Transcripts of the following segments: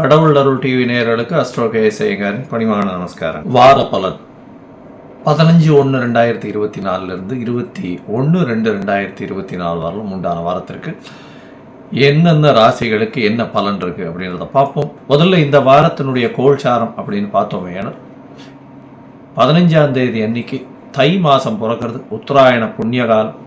கடவுள் அருள் டிவி நேயர்களுக்கு அஸ்ட்ரோ கேசேகரின் பணிவான நமஸ்காரம். வார பலன். பதினஞ்சு ஒன்று ரெண்டாயிரத்தி இருபத்தி நாலுலேருந்து இருபத்தி ஒன்று ரெண்டு ரெண்டாயிரத்தி இருபத்தி நாலு வரலும் உண்டான வாரத்திற்கு எந்தெந்த ராசிகளுக்கு என்ன பலன் இருக்குது அப்படின்றத பார்ப்போம். முதல்ல இந்த வாரத்தினுடைய கோல்சாரம் அப்படின்னு பார்த்தோமே ஏன்னா பதினஞ்சாம் தேதி அன்னைக்கு தை மாதம் பிறக்கிறது உத்தராயண புண்ணியகாலம்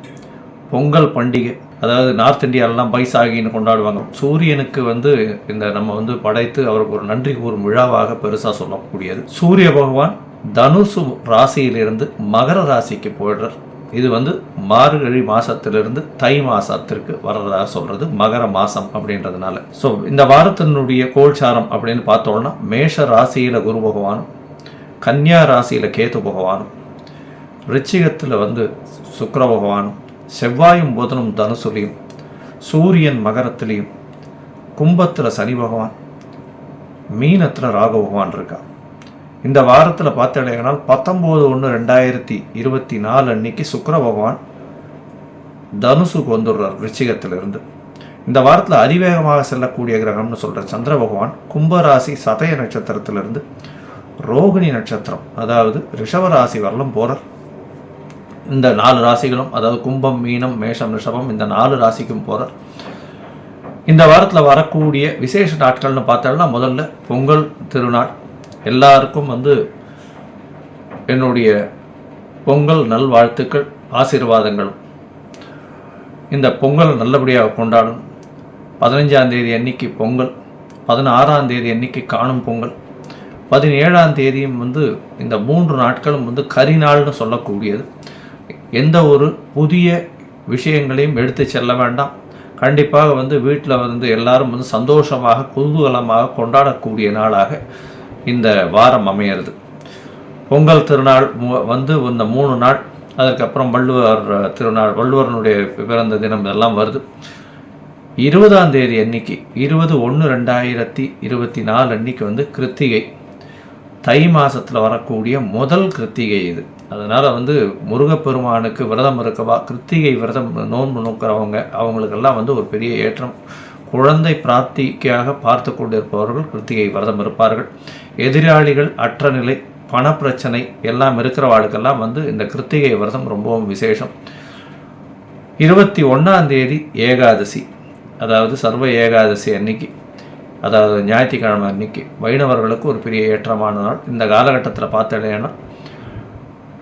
பொங்கல் பண்டிகை அதாவது நார்த் இந்தியாவிலலாம் பைசாகின்னு கொண்டாடுவாங்க. சூரியனுக்கு வந்து இந்த நம்ம வந்து படைத்து அவருக்கு ஒரு நன்றி கூறும் விழாவாக பெருசாக சொல்லக்கூடியது. சூரிய பகவான் தனுசு ராசியிலிருந்து மகர ராசிக்கு போயிடுறார். இது வந்து மார்கழி மாசத்திலிருந்து தை மாசத்திற்கு வர்றதா சொல்றது மகர மாசம் அப்படின்றதுனால. ஸோ இந்த வாரத்தினுடைய கோல்சாரம் அப்படின்னு பார்த்தோம்னா மேஷ ராசியில குரு பகவானும் கன்னியா ராசியில கேது பகவானும் ரிச்சிகத்தில் வந்து சுக்கர பகவானும் செவ்வாயும் புதனும் தனுசுலையும் சூரியன் மகரத்துலேயும் கும்பத்தில் சனி பகவான் மீனத்தில் ராகு பகவான் இருக்கா. இந்த வாரத்தில் பார்த்தீங்கன்னா பத்தொம்போது ஒன்று ரெண்டாயிரத்தி இருபத்தி நாலு அன்னைக்கு சுக்கர பகவான் தனுசுக்கு வந்துடுறார் விருச்சிகத்திலிருந்து. இந்த வாரத்தில் அதிவேகமாக செல்லக்கூடிய கிரகம்னு சொல்கிற சந்திர பகவான் கும்பராசி சதய நட்சத்திரத்திலிருந்து ரோகிணி நட்சத்திரம் அதாவது ரிஷவராசி வரலும் போகிறார் இந்த நாலு ராசிகளும் அதாவது கும்பம் மீனம் மேஷம் ரிஷபம் இந்த நாலு ராசிக்கும் போகிறார் இந்த வாரத்தில் வரக்கூடிய விசேஷ நாட்கள்னு பார்த்தோம்னா முதல்ல பொங்கல் திருநாள். எல்லாருக்கும் வந்து என்னுடைய பொங்கல் நல்வாழ்த்துக்கள் ஆசீர்வாதங்களும் இந்த பொங்கல் நல்லபடியாக கொண்டாடும். பதினஞ்சாம் தேதி அன்னைக்கு பொங்கல் பதினாறாம் தேதி அன்னைக்கு காணும் பொங்கல். பதினேழாம் தேதியும் வந்து இந்த மூன்று நாட்களும் வந்து கரிநாள்னு சொல்லக்கூடியது. எந்த ஒரு புதிய விஷயங்களையும் எடுத்து செல்ல வேண்டாம். கண்டிப்பாக வந்து வீட்டில் வந்து எல்லாரும் வந்து சந்தோஷமாக குதூகலமாக கொண்டாடக்கூடிய நாளாக இந்த வாரம் அமையிறது. பொங்கல் திருநாள் மு- வந்து இந்த மூணு நாள் அதுக்கப்புறம் வள்ளுவர் திருநாள் வள்ளுவரனுடைய பிறந்த தினம் இதெல்லாம் வருது. இருபதாம் தேதி அன்னைக்கு இருபது ஒன்று ரெண்டாயிரத்தி இருபத்தி நாலு அன்னைக்கு வந்து கிருத்திகை. தை மாதத்தில் வரக்கூடிய முதல் கிருத்திகை இது. அதனால் வந்து முருகப்பெருமானுக்கு விரதம் இருக்கவா கிருத்திகை விரதம் நோன்பு நோக்கிறவங்க அவங்களுக்கெல்லாம் வந்து ஒரு பெரிய ஏற்றம். குழந்தை பிராப்திக்காக பார்த்து கொண்டிருப்பவர்கள் கிருத்திகை விரதம் இருப்பார்கள். எதிராளிகள் அற்ற நிலை பணப்பிரச்சனை எல்லாம் இருக்கிறவாளுக்கெல்லாம் வந்து இந்த கிருத்திகை விரதம் ரொம்பவும் விசேஷம். இருபத்தி ஒன்றாம் தேதி ஏகாதசி அதாவது சர்வ ஏகாதசி அன்னைக்கு அதாவது ஞாயிற்றுக்கிழமை அன்னைக்கு வைணவர்களுக்கு ஒரு பெரிய ஏற்றமான நாள். இந்த காலகட்டத்தில் பார்த்தேன்னா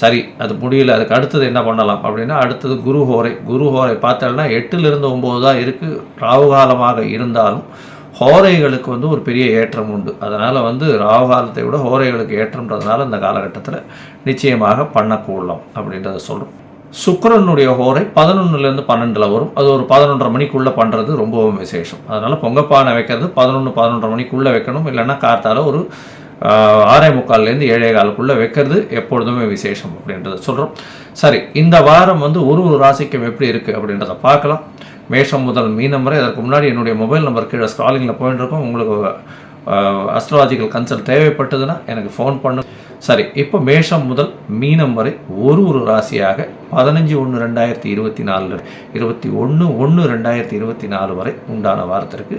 சரி அது முடியல அதுக்கு அடுத்தது என்ன பண்ணலாம் அப்படின்னா அடுத்தது குரு ஹோரை. குரு ஹோரை பார்த்தோம்னா எட்டுலேருந்து ஒம்பது தான் இருக்குது ராவு காலமாக இருந்தாலும் ஹோரைகளுக்கு வந்து ஒரு பெரிய ஏற்றம் உண்டு. அதனால் வந்து ராவு காலத்தை விட ஹோரைகளுக்கு ஏற்றம்ன்றதுனால இந்த காலகட்டத்தில் நிச்சயமாக பண்ணக்கூடலாம் அப்படின்றத சொல்கிறோம் சுக்கரனுடைய ஹோரை பதினொன்றுலேருந்து பன்னெண்டில் வரும். அது ஒரு பதினொன்றரை மணிக்குள்ளே பண்ணுறது ரொம்பவும் விசேஷம். அதனால் பொங்கப்பானை வைக்கிறது பதினொன்று பதினொன்றரை மணிக்குள்ளே வைக்கணும். இல்லைன்னா காத்தால் ஒரு ஆறே முக்கால்லேருந்து ஏழே காலுக்குள்ளே வைக்கிறது எப்பொழுதுமே விசேஷம் அப்படின்றத சொல்கிறோம் சரி இந்த வாரம் வந்து ஒரு ஒரு ராசிக்கும் எப்படி இருக்குது அப்படின்றத பார்க்கலாம். மேஷம் முதல் மீனம் வரை அதற்கு முன்னாடி என்னுடைய மொபைல் நம்பர் கீழே ஸ்காலிங்கில் போயின்னு இருக்கும். உங்களுக்கு அஸ்ட்ராலஜிக்கல் கன்சல்ட் தேவைப்பட்டதுன்னா எனக்கு ஃபோன் பண்ணு. சரி இப்போ மேஷம் முதல் மீனம் வரை ஒரு ஒரு ராசியாக பதினஞ்சு ஒன்று ரெண்டாயிரத்தி இருபத்தி நாலு இருபத்தி ஒன்று ஒன்று ரெண்டாயிரத்தி இருபத்தி நாலு வரை உண்டான வாரத்திற்கு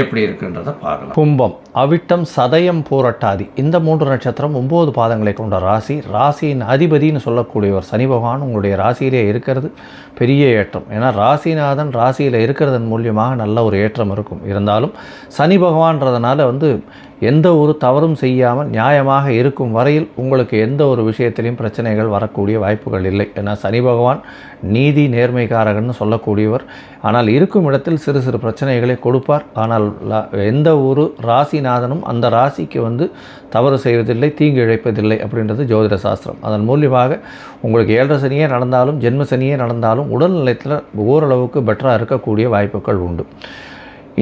எப்படி இருக்குன்றதை பார்க்கலாம். கும்பம். அவிட்டம் சதயம் பூரட்டாதி. இந்த மூன்று நட்சத்திரம் ஒம்பது பாதங்களை கொண்ட ராசி. ராசியின் அதிபதின்னு சொல்லக்கூடியவர் சனி பகவான் உங்களுடைய ராசியிலே இருக்கிறது பெரிய ஏற்றம். ஏன்னா ராசிநாதன் ராசியில் இருக்கிறதன் மூலியமாக நல்ல ஒரு ஏற்றம் இருக்கும். இருந்தாலும் சனி பகவான்றதுனால வந்து எந்த ஒரு தவறும் செய்யாமல் நியாயமாக இருக்கும் வரையில் உங்களுக்கு எந்த ஒரு விஷயத்திலையும் பிரச்சனைகள் வரக்கூடிய வாய்ப்புகள் இல்லை. ஏன்னா சனி பகவான் நீதி நேர்மைக்காரகன்னு சொல்லக்கூடியவர். ஆனால் இருக்கும் இடத்தில் சிறு சிறு பிரச்சனைகளை கொடுப்பார். ஆனால் எந்த ஒரு ராசிநாதனும் அந்த ராசிக்கு வந்து தவறு செய்வதில்லை தீங்கு இழைப்பதில்லை அப்படின்றது ஜோதிட சாஸ்திரம். அதன் மூலியமாக உங்களுக்கு ஏழரை சனியே நடந்தாலும் ஜென்ம சனியே நடந்தாலும் உடல் நிலையத்தில் ஓரளவுக்கு பெட்டராக இருக்கக்கூடிய வாய்ப்புகள் உண்டு.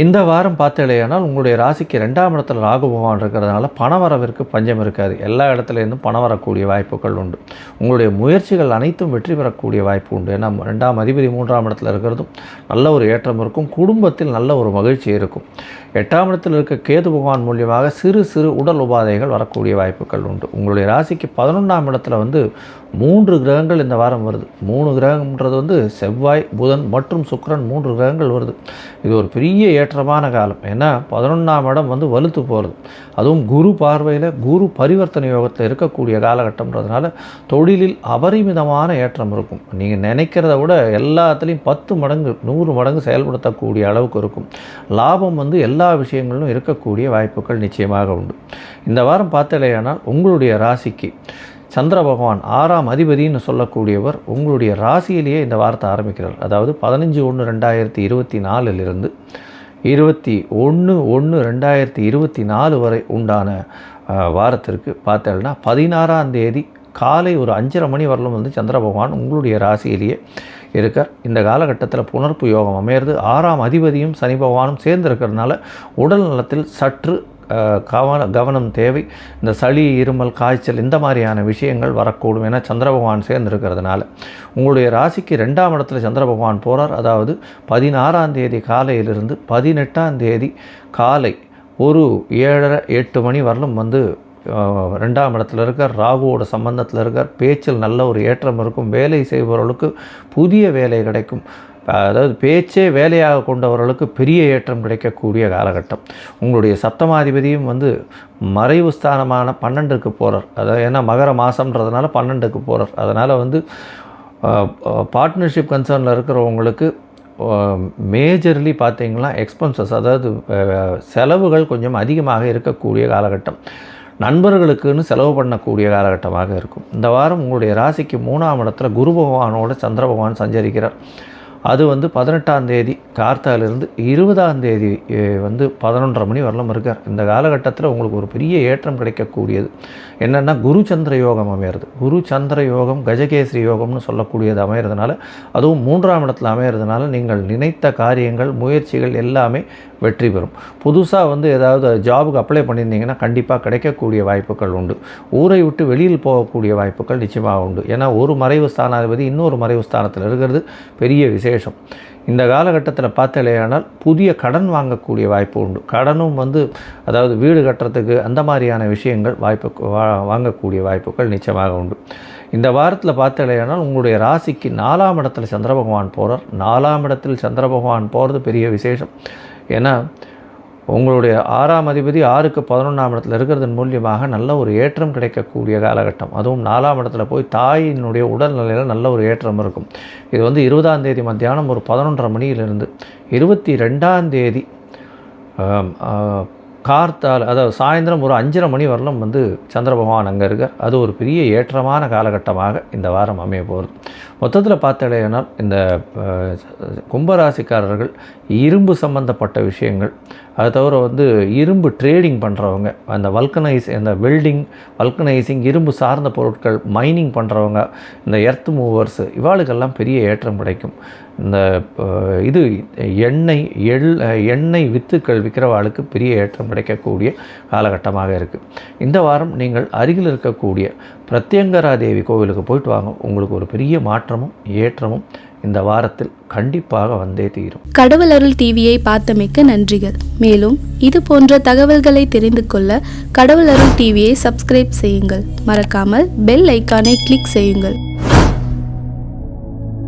இந்த வாரம் பார்த்தீங்களேனால் உங்களுடைய ராசிக்கு ரெண்டாம் இடத்துல ராகு பகவான் இருக்கிறதுனால பணவரவிற்கு பஞ்சம் இருக்காது. எல்லா இடத்துலேருந்தும் பணம் வரக்கூடிய வாய்ப்புகள் உண்டு. உங்களுடைய முயற்சிகள் அனைத்தும் வெற்றி பெறக்கூடிய வாய்ப்பு உண்டு. ஏன்னா ரெண்டாம் அதிபதி மூன்றாம் இடத்துல இருக்கிறதும் நல்ல ஒரு ஏற்றம் இருக்கும். குடும்பத்தில் நல்ல ஒரு மகிழ்ச்சி இருக்கும். எட்டாம் இடத்தில் இருக்க கேது பகவான் மூலியமாக சிறு சிறு உடல் உபாதைகள் வரக்கூடிய வாய்ப்புகள் உண்டு. உங்களுடைய ராசிக்கு பதினொன்றாம் இடத்துல வந்து மூன்று கிரகங்கள் இந்த வாரம் வருது. மூணு கிரகம்ன்றது வந்து செவ்வாய் புதன் மற்றும் சுக்கிரன் மூன்று கிரகங்கள் வருது. இது ஒரு பெரிய ஏற்றமான காலம். ஏன்னா பதினொன்றாம் இடம் வந்து வலுத்து போகிறது அதுவும் குரு பார்வையில் குரு பரிவர்த்தனை யோகத்தில் இருக்கக்கூடிய காலகட்டம்ன்றதுனால தொழிலில் அபரிமிதமான ஏற்றம் இருக்கும். நீங்கள் நினைக்கிறத விட எல்லாத்துலேயும் பத்து மடங்கு நூறு மடங்கு செயல்படுத்தக்கூடிய அளவுக்கு இருக்கும். லாபம் வந்து எல்லா விஷயங்களிலும் இருக்கக்கூடிய வாய்ப்புகள் நிச்சயமாக உண்டு. இந்த வாரம் பார்த்தலையானால் உங்களுடைய ராசிக்கு சந்திர பகவான் ஆறாம் அதிபதின்னு சொல்லக்கூடியவர் உங்களுடைய ராசியிலேயே இந்த வாரத்தை ஆரம்பிக்கிறார். அதாவது பதினஞ்சு ஒன்று ரெண்டாயிரத்தி இருபத்தி நாலுலேருந்து இருபத்தி ஒன்று ஒன்று ரெண்டாயிரத்தி இருபத்தி நாலு வரை உண்டான வாரத்திற்கு பார்த்தேன்னா பதினாறாம் தேதி காலை ஒரு அஞ்சரை மணி வரலும் வந்து சந்திர பகவான் உங்களுடைய ராசியிலேயே இருக்கார். இந்த காலகட்டத்தில் புனர்ப்பு யோகம் அமையிறது. ஆறாம் அதிபதியும் சனி பகவானும் சேர்ந்து இருக்கிறதுனால உடல் நலத்தில் சற்று கவனம் கவன கவனம் தேவை இந்த சளி இருமல் காய்ச்சல் இந்த மாதிரியான விஷயங்கள் வரக்கூடும். ஏன்னா சந்திர பகவான் சேர்ந்துருக்கிறதுனால. உங்களுடைய ராசிக்கு ரெண்டாம் இடத்துல சந்திர பகவான் போகிறார் அதாவது பதினாறாம் தேதி காலையிலிருந்து பதினெட்டாம் தேதி காலை ஒரு ஏழரை எட்டு மணி வரலும் வந்து ரெண்டாம் இடத்துல இருக்கார். ராகுவோட சம்பந்தத்தில் இருக்கார். பேச்சில் நல்ல ஒரு ஏற்றம் இருக்கும். வேலை செய்பவர்களுக்கு புதிய வேலை கிடைக்கும். அதாவது பேச்சே வேலையாக கொண்டவர்களுக்கு பெரிய ஏற்றம் கிடைக்கக்கூடிய காலகட்டம். உங்களுடைய சப்தமாதிபதியும் வந்து மறைவு ஸ்தானமான பன்னெண்டுக்கு போகிறார் அதாவது ஏன்னா மகர மாதம்ன்றதுனால பன்னெண்டுக்கு போகிறார் அதனால் வந்து பார்ட்னர்ஷிப் கன்சர்னில் இருக்கிறவங்களுக்கு மேஜர்லி பார்த்தீங்கன்னா எக்ஸ்பென்சஸ் அதாவது செலவுகள் கொஞ்சம் அதிகமாக இருக்கக்கூடிய காலகட்டம். நண்பர்களுக்குன்னு செலவு பண்ணக்கூடிய காலகட்டமாக இருக்கும். இந்த வாரம் உங்களுடைய ராசிக்கு மூணாம் இடத்துல குரு பகவானோட சந்திர பகவான் சஞ்சரிக்கிறார். அது வந்து பதினெட்டாம் தேதி கார்த்தாலிருந்து இருபதாம் தேதி வந்து பதினொன்றரை மணி வரலாம் இருக்கார். இந்த காலகட்டத்தில் உங்களுக்கு ஒரு பெரிய ஏற்றம் கிடைக்கக்கூடியது. என்னென்னா குரு சந்திர யோகம் அமையிறது. குரு சந்திர யோகம் கஜகேசரி யோகம்னு சொல்லக்கூடியது அமையிறதுனால அதுவும் மூன்றாம் இடத்துல அமையிறதுனால நீங்கள் நினைத்த காரியங்கள் முயற்சிகள் எல்லாமே வெற்றி பெறும். புதுசாக வந்து ஏதாவது ஜாபுக்கு அப்ளை பண்ணியிருந்தீங்கன்னா கண்டிப்பாக கிடைக்கக்கூடிய வாய்ப்புகள் உண்டு. ஊரை விட்டு வெளியில் போகக்கூடிய வாய்ப்புகள் நிச்சயமாக உண்டு. ஏன்னா ஒரு மறைவு ஸ்தானாதிபதி இன்னொரு மறைவு ஸ்தானத்தில் இருக்கிறது பெரிய விசேஷம். இந்த காலகட்டத்தில் பார்த்தலையானால் புதிய கடன் வாங்கக்கூடிய வாய்ப்பு உண்டு. கடனும் வந்து அதாவது வீடு கட்டுறதுக்கு அந்த மாதிரியான விஷயங்கள் வாய்ப்பு வா வாங்கக்கூடிய வாய்ப்புகள் நிச்சயமாக உண்டு. இந்த வாரத்தில் பார்த்தலையானால் உங்களுடைய ராசிக்கு நாலாம் இடத்தில் சந்திர பகவான் போகிறார் நாலாம் இடத்தில் சந்திர பகவான் போகிறது பெரிய விசேஷம். ஏன்னா உங்களுடைய ஆறாம் அதிபதி ஆறுக்கு பதினொன்றாம் இடத்துல இருக்கிறதன் மூலியமாக நல்ல ஒரு ஏற்றம் கிடைக்கக்கூடிய காலகட்டம். அதுவும் நாலாம் இடத்துல போய் தாயினுடைய உடல்நிலையில் நல்ல ஒரு ஏற்றம் இருக்கும். இது வந்து இருபதாம் தேதி மத்தியானம் ஒரு பதினொன்றரை மணியிலிருந்து இருபத்தி ரெண்டாம் தேதி கார்த்தால் அதாவது சாயந்தரம் ஒரு அஞ்சரை மணி வரலும் வந்து சந்திர பகவான் அங்கே இருக்கார். அது ஒரு பெரிய ஏற்றமான காலகட்டமாக இந்த வாரம் அமைய போகிறது மொத்தத்தில் பார்த்தடையினால் இந்த கும்பராசிக்காரர்கள் இரும்பு சம்பந்தப்பட்ட விஷயங்கள் அது தவிர வந்து இரும்பு ட்ரேடிங் பண்ணுறவங்க அந்த வல்கனைஸ் அந்த வெல்டிங் வல்கனைசிங் இரும்பு சார்ந்த பொருட்கள் மைனிங் பண்ணுறவங்க இந்த எர்த் மூவர்ஸ் இவாளுக்கெல்லாம் பெரிய ஏற்றம் கிடைக்கும். இந்த இது எண்ணெய் எள் எண்ணெய் வித்துக்கள் விற்கிறவாளுக்கு பெரிய ஏற்றம் கிடைக்கக்கூடிய காலகட்டமாக இருக்குது இந்த வாரம் நீங்கள் அருகில் இருக்கக்கூடிய பிரத்யங்கரா தேவி கோவிலுக்கு போயிட்டு வாங்க. உங்களுக்கு ஒரு பெரிய மாற்றமும் ஏற்றமும் இந்த வாரத்தில் கண்டிப்பாக வந்தே தீரும். கடவுள் அருள் டிவியை பார்த்தமைக்க நன்றிகள். மேலும் இது போன்ற தகவல்களை தெரிந்து கொள்ள கடவுள் அருள் டிவியை சப்ஸ்கிரைப் செய்யுங்கள். மறக்காமல் பெல் ஐக்கானை கிளிக் செய்யுங்கள்.